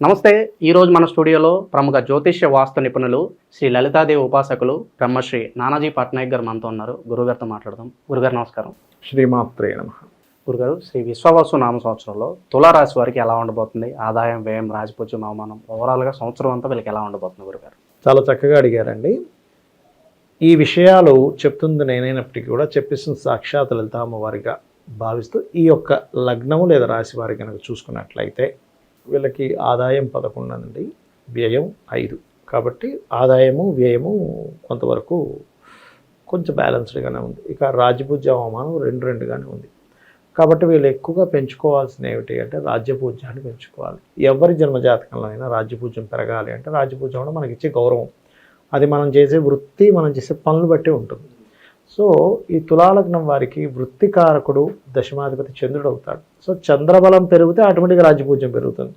నమస్తే ఈరోజు మన స్టూడియోలో ప్రముఖ జ్యోతిష్య వాస్తు నిపుణులు శ్రీ లలితాదేవి ఉపాసకులు బ్రహ్మశ్రీ నానాజీ పట్నాయక్ గారు మనతో ఉన్నారు. గురుగారితో మాట్లాడదాం. గురుగారు నమస్కారం. శ్రీమాత్రే నమ. గురుగారు శ్రీ విశ్వవాసు నామ సంవత్సరంలో తులారాశి వారికి ఎలా ఉండబోతుంది? ఆదాయం వ్యయం రాజపూజ్యం అవమానం ఓవరాల్గా సంవత్సరం అంతా వీళ్ళకి ఎలా ఉండబోతుంది గురుగారు? చాలా చక్కగా అడిగారండి. ఈ విషయాలు చెప్తుంది నేనైనప్పటికీ కూడా చెప్పిస్తున్న సాక్షాత్ లలిత అమ్మవారిగా భావిస్తూ ఈ యొక్క లగ్నము లేదా రాశి వారి కనుక చూసుకున్నట్లయితే వీళ్ళకి ఆదాయం పదకొండు అండి వ్యయం ఐదు. కాబట్టి ఆదాయము వ్యయము కొంతవరకు కొంచెం బ్యాలెన్స్డ్గానే ఉంది. ఇక రాజ్యపూజ్య అవమానం రెండు రెండుగానే ఉంది. కాబట్టి వీళ్ళు ఎక్కువగా పెంచుకోవాల్సిన ఏమిటి అంటే రాజ్యపూజ్యాన్ని పెంచుకోవాలి. ఎవరి జన్మజాతకంలో అయినా రాజ్యపూజ్యం పెరగాలి అంటే రాజ్యపూజ్యం కూడా మనకి ఇచ్చే గౌరవం. అది మనం చేసే వృత్తి మనం చేసే పనులు బట్టి ఉంటుంది. సో ఈ తులాలగ్నం వారికి వృత్తికారకుడు దశమాధిపతి చంద్రుడు అవుతాడు. సో చంద్రబలం పెరిగితే ఆటోమేటిక్గా రాజ్యపూజ్యం పెరుగుతుంది.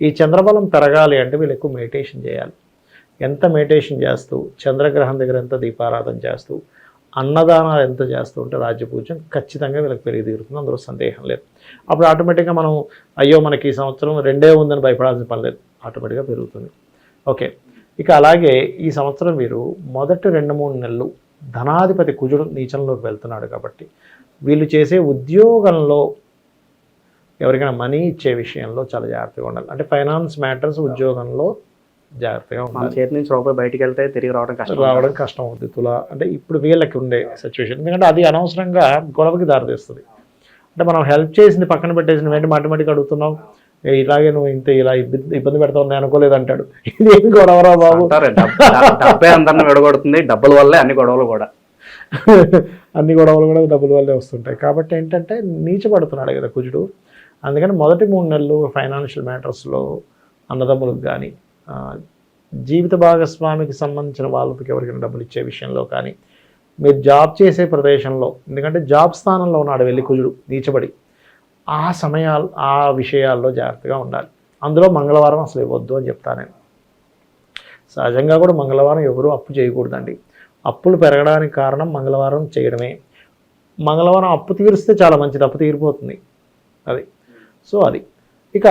ఈ చంద్రబలం పెరగాలి అంటే వీళ్ళు ఎక్కువ మెడిటేషన్ చేయాలి. ఎంత మెడిటేషన్ చేస్తూ చంద్రగ్రహం దగ్గర ఎంత దీపారాధన చేస్తూ అన్నదానాలు ఎంత చేస్తూ ఉంటే రాజ్యపూజ్యం ఖచ్చితంగా వీళ్ళకి పెరిగి తీరుతుంది. అందులో సందేహం లేదు. అప్పుడు ఆటోమేటిక్గా మనం అయ్యో మనకి ఈ సంవత్సరం రెండే ఉందని భయపడాల్సిన పని లేదు. ఆటోమేటిక్గా పెరుగుతుంది. ఓకే. ఇక అలాగే ఈ సంవత్సరం మీరు మొదటి రెండు మూడు నెలలు ధనాధిపతి కుజుడు నీచంలోకి వెళ్తున్నాడు కాబట్టి వీళ్ళు చేసే ఉద్యోగంలో ఎవరికైనా మనీ ఇచ్చే విషయంలో చాలా జాగ్రత్తగా ఉండాలి. అంటే ఫైనాన్స్ మ్యాటర్స్ ఉద్యోగంలో జాగ్రత్తగా మన ఉండాలి. చేతి నుంచి రూపాయి బయటికి వెళ్తే తిరిగి రావడం కష్టం రావడం కష్టం అవుతుంది తులా. అంటే ఇప్పుడు వీళ్ళకి ఉండే సిచ్యువేషన్ ఎందుకంటే అది అనవసరంగా గొడవకి దారితీస్తుంది. అంటే మనం హెల్ప్ చేసింది పక్కన పెట్టేసిన వెంటనే మాటిమాటికి అడుగుతున్నాం "ఏ, ఇలాగే నువ్వు ఇంత ఇలా ఇబ్బంది ఇబ్బంది పెడతావు నేను అనుకోలేదు అంటాడు. ఇదేం గొడవరా బాబు? డబ్బు- అందరిని విడగొడుతుంది డబ్బుల వల్లే అన్ని గొడవలు కూడా. అన్ని గొడవలు కూడా డబ్బుల వల్లే వస్తుంటాయి. కాబట్టి ఏంటంటే నీచపడుతున్నాడు కదా కుజుడు. అందుకని మొదటి మూడు నెలలు ఫైనాన్షియల్ మ్యాటర్స్లో అన్నదమ్ములకు కానీ జీవిత భాగస్వామికి సంబంధించిన వాళ్ళకి ఎవరికైనా డబ్బులు ఇచ్చే విషయంలో కానీ మీరు జాబ్ చేసే ప్రదేశంలో ఎందుకంటే జాబ్ స్థానంలో ఉన్నాడు వెళ్ళి కుజుడు నీచబడి ఆ సమయాలు ఆ విషయాల్లో జాగ్రత్తగా ఉండాలి. అందులో మంగళవారం అసలు ఇవ్వద్దు అని చెప్తాను నేను. సహజంగా కూడా మంగళవారం ఎవరు అప్పు చేయకూడదండి. అప్పులు పెరగడానికి కారణం మంగళవారం చేయడమే. మంగళవారం అప్పు తీరిస్తే చాలా మంచిది అప్పు తీరిపోతుంది. అది. సో అది. ఇక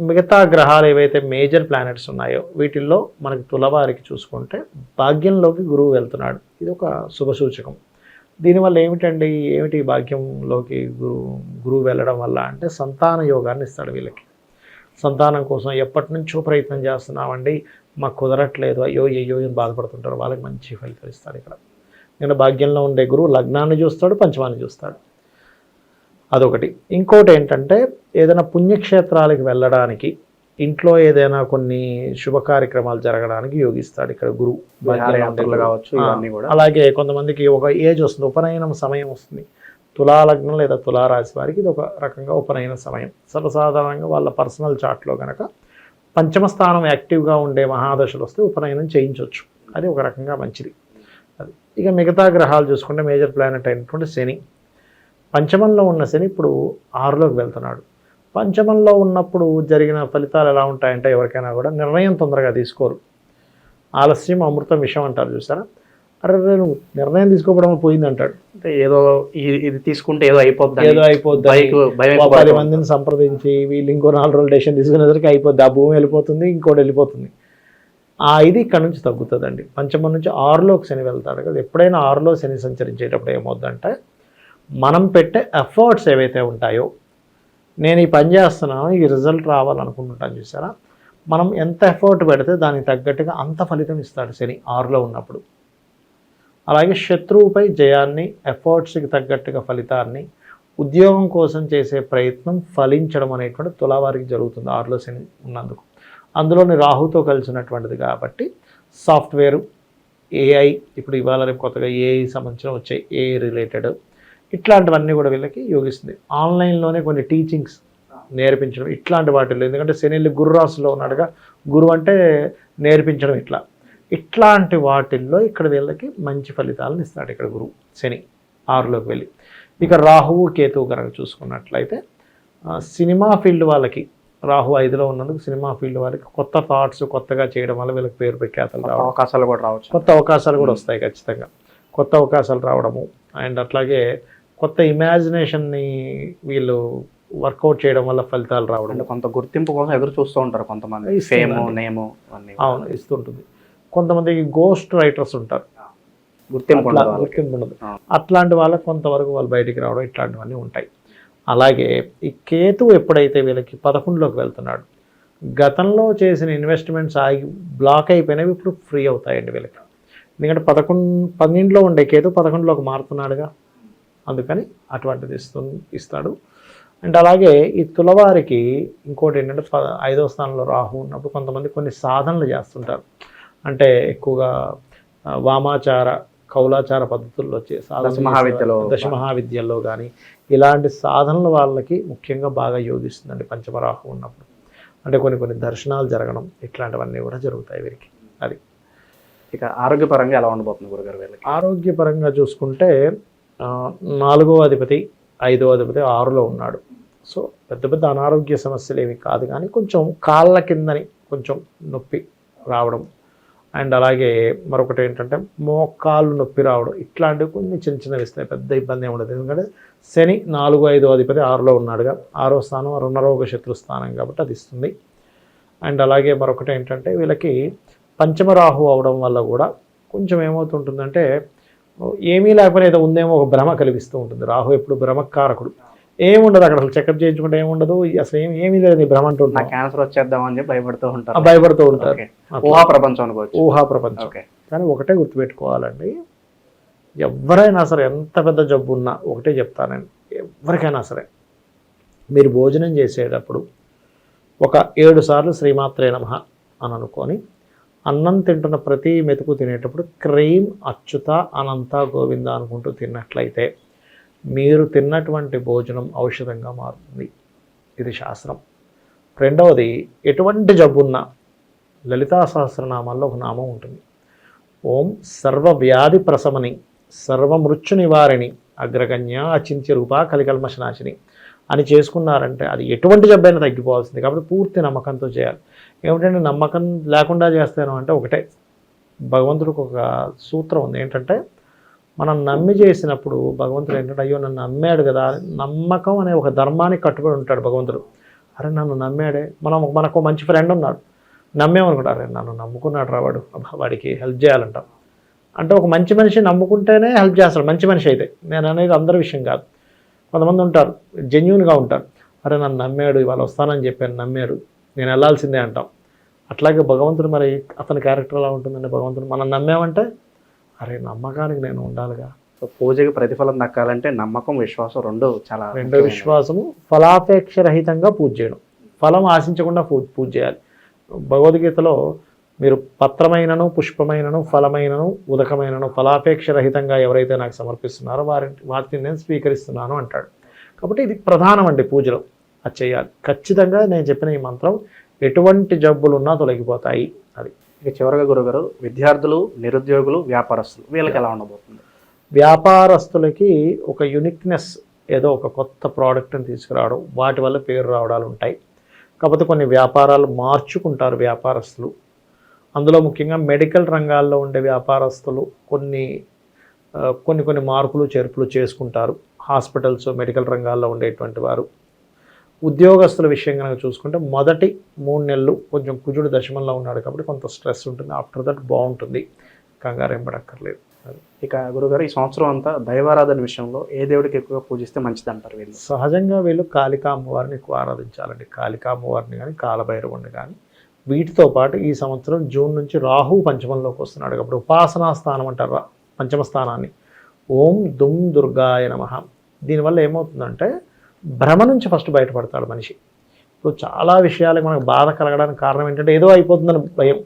మిగతా గ్రహాలు ఏవైతే మేజర్ ప్లానెట్స్ ఉన్నాయో వీటిల్లో మనకి తులవారికి చూసుకుంటే భాగ్యంలోకి గురువు వెళ్తున్నాడు. ఇది ఒక శుభ సూచకం. దీనివల్ల ఏమిటండి? ఏమిటి భాగ్యంలోకి గురువు గురువు వెళ్ళడం వల్ల? అంటే సంతాన యోగాన్ని ఇస్తాడు వీళ్ళకి. సంతానం కోసం ఎప్పటి నుంచో ప్రయత్నం చేస్తున్నామండి. మాకు కుదరట్లేదు. అయ్యో అయ్యో అని బాధపడుతుంటారు. వాళ్ళకి మంచి ఫలితాలు ఇస్తాడు ఇక్కడ. నేను భాగ్యంలో ఉండే గురువు లగ్నాన్ని చూస్తాడు పంచమాన్ని చూస్తాడు. అదొకటి. ఇంకోటి ఏంటంటే ఏదైనా పుణ్యక్షేత్రాలకు వెళ్ళడానికి ఇంట్లో ఏదైనా కొన్ని శుభ కార్యక్రమాలు జరగడానికి యోగిస్తాడు ఇక్కడ గురువు. కావచ్చు ఇవన్నీ కూడా. అలాగే కొంతమందికి ఒక ఏజ్ వస్తుంది ఉపనయనం సమయం వస్తుంది. తులాలగ్నం లేదా తులారాశి వారికి ఇది ఒక రకంగా ఉపనయన సమయం. సర్వసాధారణంగా వాళ్ళ పర్సనల్ చార్ట్లో కనుక పంచమ స్థానం యాక్టివ్గా ఉండే మహాదశలు వస్తే ఉపనయనం చేయించవచ్చు అది ఒక రకంగా మంచిది. అది. ఇక మిగతా గ్రహాలు చూసుకుంటే మేజర్ ప్లానెట్ అయినటువంటి శని. పంచమంలో ఉన్న శని ఇప్పుడు ఆరులోకి వెళ్తున్నాడు. పంచమంలో ఉన్నప్పుడు జరిగిన ఫలితాలు ఎలా ఉంటాయంటే ఎవరికైనా కూడా నిర్ణయం తొందరగా తీసుకోరు. ఆలస్యం అమృతం విషయం అంటారు చూసారా? అరే నువ్వు నిర్ణయం తీసుకోవడం పోయింది అంటాడు. అంటే ఏదో ఇది- తీసుకుంటే ఏదో అయిపోద్ది ఏదో అయిపోద్ది పది. మందిని సంప్రదించి వీళ్ళు ఇంకో నాలుగు రోజులు డెసిషన్ తీసుకునేసరికి అయిపోద్ది. ఆ భూమి వెళ్ళిపోతుంది ఇంకోటి వెళ్ళిపోతుంది. ఆ ఇది ఇక్కడ నుంచి తగ్గుతుందండి. పంచమం నుంచి ఆరులోకి శని వెళ్తాడు కదా. ఎప్పుడైనా ఆరులో శని సంచరించేటప్పుడు ఏమవుద్దంటే మనం పెట్టే ఎఫర్ట్స్ ఏవైతే ఉంటాయో నేను ఈ పని చేస్తున్నాను ఈ రిజల్ట్ రావాలనుకుంటుంటాను చూసారా? మనం ఎంత ఎఫర్ట్ పెడితే దానికి తగ్గట్టుగా అంత ఫలితం ఇస్తాడు శని ఆరులో ఉన్నప్పుడు. అలాగే శత్రువుపై జయాన్ని ఎఫర్ట్స్కి తగ్గట్టుగా ఫలితాన్ని ఉద్యోగం కోసం చేసే ప్రయత్నం ఫలించడం అనేటువంటి తులావారికి జరుగుతుంది ఆరులో శని ఉన్నందుకు. అందులోని రాహుతో కలిసినటువంటిది కాబట్టి సాఫ్ట్వేర్ ఏఐ ఇప్పుడు ఇవాళ రేపు కొత్తగా ఏఐ సంబంధించిన వచ్చే ఏఐ రిలేటెడ్ ఇట్లాంటివన్నీ కూడా వీళ్ళకి యోగిస్తుంది. ఆన్లైన్లోనే కొన్ని టీచింగ్స్ నేర్పించడం ఇట్లాంటి వాటిల్లో. ఎందుకంటే శనిలు గురు రాశిలో ఉన్నాడుగా గురువు అంటే నేర్పించడం ఇట్లా. ఇట్లాంటి వాటిల్లో ఇక్కడ వీళ్ళకి మంచి ఫలితాలను ఇస్తాడు ఇక్కడ గురువు శని ఆరులోకి వెళ్ళి. ఇక రాహువు కేతువు కనుక చూసుకున్నట్లయితే సినిమా ఫీల్డ్ వాళ్ళకి రాహు ఐదులో ఉన్నందుకు సినిమా ఫీల్డ్ వాళ్ళకి కొత్త థాట్స్ కొత్తగా చేయడం వల్ల వీళ్ళకి పేరు ప్రఖ్యాతలు రావడం. అవకాశాలు కూడా రావచ్చు. కొత్త అవకాశాలు కూడా వస్తాయి ఖచ్చితంగా. కొత్త అవకాశాలు రావడము అండ్ అట్లాగే కొత్త ఇమాజినేషన్ని వీళ్ళు వర్కౌట్ చేయడం వల్ల ఫలితాలు రావడం. అంటే కొంత గుర్తింపు కోసం ఎదురు చూస్తూ ఉంటారు కొంతమంది. ఫేమ్ నేము అవును ఇస్తుంటుంది కొంతమందికి గోస్ట్ రైటర్స్ ఉంటారు. గుర్తింపు. గుర్తింపు ఉండదు. అట్లాంటి వాళ్ళకి కొంతవరకు వాళ్ళు బయటికి రావడం ఇట్లాంటివన్నీ ఉంటాయి. అలాగే ఈ కేతువు ఎప్పుడైతే వీళ్ళకి పదకొండులోకి వెళ్తున్నాడు గతంలో చేసిన ఇన్వెస్ట్మెంట్స్ ఆగి బ్లాక్ అయిపోయినవి ఇప్పుడు ఫ్రీ అవుతాయండి వీళ్ళకి. ఎందుకంటే పదకొండు పన్నెండులో ఉండే కేతు పదకొండులోకి మారుతున్నాడుగా. అందుకని అటువంటిది ఇస్తు ఇస్తాడు. అండ్ అలాగే ఈ తులవారికి ఇంకోటి ఏంటంటే ఐదవ స్థానంలో రాహు ఉన్నప్పుడు కొంతమంది కొన్ని సాధనలు చేస్తుంటారు. అంటే ఎక్కువగా వామాచార కౌలాచార పద్ధతుల్లో వచ్చే సాధనలు దశ మహావిద్యలో. దశ మహావిద్యల్లో కానీ ఇలాంటి సాధనలు వాళ్ళకి ముఖ్యంగా బాగా యోగిస్తుందండి పంచమరాహు ఉన్నప్పుడు. అంటే కొన్ని కొన్ని దర్శనాలు జరగడం ఇట్లాంటివన్నీ కూడా జరుగుతాయి వీరికి. అది. ఇక ఆరోగ్యపరంగా ఎలా ఉండబోతుంది గురుగారు వీళ్ళకి? ఆరోగ్యపరంగా చూసుకుంటే నాలుగో అధిపతి ఐదో అధిపతి ఆరులో ఉన్నాడు. సో పెద్ద పెద్ద అనారోగ్య సమస్యలు ఏమి కాదు కానీ కొంచెం కాళ్ళ కిందని కొంచెం నొప్పి రావడం. అండ్ అలాగే మరొకటి ఏంటంటే మోకాళ్ళు నొప్పి రావడం. ఇట్లాంటివి కొన్ని చిన్న చిన్నవి ఇస్తాయి పెద్ద ఇబ్బంది ఏమి ఉండదు. ఎందుకంటే శని నాలుగు ఐదో అధిపతి ఆరులో ఉన్నాడుగా. ఆరో స్థానం రుణరోగ శత్రు స్థానం కాబట్టి అది ఇస్తుంది. అండ్ అలాగే మరొకటి ఏంటంటే వీళ్ళకి పంచమరాహు అవడం వల్ల కూడా కొంచెం ఏమవుతుంటుందంటే ఏమీ లేకపోయినా ఏదో ఉందేమో ఒక భ్రమ కలిగిస్తూ ఉంటుంది. రాహు ఎప్పుడు భ్రమకారకుడు. ఏముండదు అక్కడ అసలు చెకప్ చేయించుకుంటే ఏముండదు? అసలు ఏం ఏమీ లేదు భ్రమ నా అంటుంటాం క్యాన్సర్ వచ్చేద్దాం అని చెప్పి భయపడుతూ ఉంటారు. భయపడుతూ ఉంటారు. ఊహా ప్రపంచం అనుకోవచ్చు. ఊహా ప్రపంచం. కానీ ఒకటే గుర్తుపెట్టుకోవాలండి. ఎవరైనా సరే ఎంత పెద్ద జబ్బు ఉన్నా ఒకటే చెప్తానండి ఎవరికైనా సరే. మీరు భోజనం చేసేటప్పుడు ఒక ఏడు సార్లు శ్రీమాత్రే నమ అని అనుకొని అన్నం తింటున్న ప్రతి మెతుకు తినేటప్పుడు క్రీమ్ అచ్యుత అనంత గోవింద అనుకుంటూ తిన్నట్లయితే మీరు తిన్నటువంటి భోజనం ఔషధంగా మారుతుంది. ఇది శాస్త్రం. రెండవది ఎటువంటి జబ్బున్నా లలితా సహస్రనామాల్లో ఒక నామం ఉంటుంది. ఓం సర్వ వ్యాధి సర్వమృత్యు నివారిణి అగ్రగణ్య అచింత్య రూప కలికల్మశనాశిని అని చేసుకున్నారంటే అది ఎటువంటి జబ్బైనా తగ్గిపోవాల్సింది. కాబట్టి పూర్తి నమ్మకంతో చేయాలి. ఏమిటంటే నమ్మకం లేకుండా చేస్తాను అంటే ఒకటే. భగవంతుడికి ఒక సూత్రం ఉంది. ఏంటంటే మనం నమ్మి చేసినప్పుడు భగవంతుడు ఏంటంటే అయ్యో నన్ను నమ్మాడు కదా నమ్మకం అనే ఒక ధర్మానికి కట్టుబడి ఉంటాడు భగవంతుడు. అరే నన్ను నమ్మాడే. మనం మనకు ఒక మంచి ఫ్రెండ్ ఉన్నాడు. నమ్మేమనుకుంటా అరే నన్ను నమ్ముకున్నాడు రా వాడు. వాడికి హెల్ప్ చేయాలంటాం. అంటే ఒక మంచి మనిషి నమ్ముకుంటేనే హెల్ప్ చేస్తాడు. మంచి మనిషి అయితే. నేను అనేది అందరి విషయం కాదు. కొంతమంది ఉంటారు జెన్యున్గా ఉంటారు. అరే నన్ను నమ్మాడు ఇవాళ వస్తానని చెప్పాను నమ్మాడు నేను వెళ్ళాల్సిందే అంటాం. అట్లాగే భగవంతుడు మరి అతని క్యారెక్టర్ ఎలా ఉంటుందంటే భగవంతుడు మనం నమ్మామంటే అరే నమ్మకానికి నేను ఉండాలిగా. సో పూజకి ప్రతిఫలం దక్కాలంటే నమ్మకం విశ్వాసం రెండు చాలా రెండో. విశ్వాసము ఫలాపేక్ష రహితంగా పూజ చేయడం. ఫలం ఆశించకుండా పూజ పూజ చేయాలి. భగవద్గీతలో మీరు పత్రమైనను పుష్పమైనను ఫలమైనను ఉదకమైనను ఫలాపేక్ష రహితంగా ఎవరైతే నాకు సమర్పిస్తున్నారో వారి వాటిని నేను స్వీకరిస్తున్నాను అంటాడు. కాబట్టి ఇది ప్రధానం అండి పూజలో. అది చేయాలి. ఖచ్చితంగా నేను చెప్పిన ఈ మంత్రం ఎటువంటి జబ్బులున్నా తొలగిపోతాయి. అది. ఇక చివరగా గురుగారు విద్యార్థులు నిరుద్యోగులు వ్యాపారస్తులు వీళ్ళకి ఎలా ఉండబోతుంది? వ్యాపారస్తులకి ఒక యునిక్నెస్ ఏదో ఒక కొత్త ప్రోడక్ట్ని తీసుకురావడం వాటి వల్ల పేరు రావడాలు ఉంటాయి. కాకపోతే కొన్ని వ్యాపారాలు మార్చుకుంటారు వ్యాపారస్తులు. అందులో ముఖ్యంగా మెడికల్ రంగాల్లో ఉండే వ్యాపారస్తులు కొన్ని కొన్ని కొన్ని మార్పులు చేర్పులు చేసుకుంటారు. హాస్పిటల్స్ మెడికల్ రంగాల్లో ఉండేటువంటి వారు. ఉద్యోగస్తుల విషయం కనుక చూసుకుంటే మొదటి మూడు నెలలు కొంచెం కుజుడు దశమంలో ఉన్నాడు కాబట్టి కొంత స్ట్రెస్ ఉంటుంది. ఆఫ్టర్ దట్ బాగుంటుంది. కంగారు ఏం పడక్కర్లేదు ఇక గురుగారు ఈ సంవత్సరం అంతా దైవారాధన విషయంలో ఏ దేవుడికి ఎక్కువగా పూజిస్తే మంచిది అంటారు వీళ్ళు? సహజంగా వీళ్ళు కాళికా అమ్మవారిని ఎక్కువ ఆరాధించాలండి. కాళికా అమ్మవారిని కానీ కాలభైరవుని కానీ వీటితో పాటు ఈ సంవత్సరం జూన్ నుంచి రాహు పంచమంలోకి వస్తున్నాడు. కాబట్టి ఉపాసనా స్థానం అంటారు పంచమ స్థానాన్ని. ఓం దుమ్ దుర్గాయ నమ. దీనివల్ల ఏమవుతుందంటే భ్రమ నుంచి ఫస్ట్ బయటపడతాడు మనిషి. ఇప్పుడు చాలా విషయాలకు మనకు బాధ కలగడానికి కారణం ఏంటంటే ఏదో అయిపోతుందని భయం.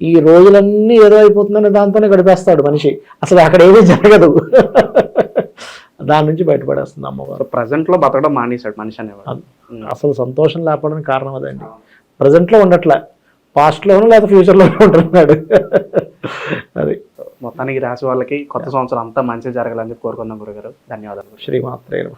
ఈ రోజులన్నీ ఏదో అయిపోతుందని దాంతోనే గడిపేస్తాడు మనిషి. అసలు అక్కడ ఏమీ జరగదు. దాని నుంచి బయటపడేస్తుంది అమ్మవారు. సో ప్రజెంట్లో బతకడం మానేశాడు మనిషి అనేవాడు. అసలు సంతోషం లేకపోవడానికి కారణం అదండి. ప్రజెంట్లో ఉండట్లే. పాస్ట్లోనూ లేదా ఫ్యూచర్లోనూ ఉంటున్నాడు. అది. మొత్తానికి రాశి వాళ్ళకి కొత్త సంవత్సరం అంతా మంచి జరగాలని చెప్పి కోరుకుందాం గురుగారు. ధన్యవాదాలు. శ్రీమాత్రే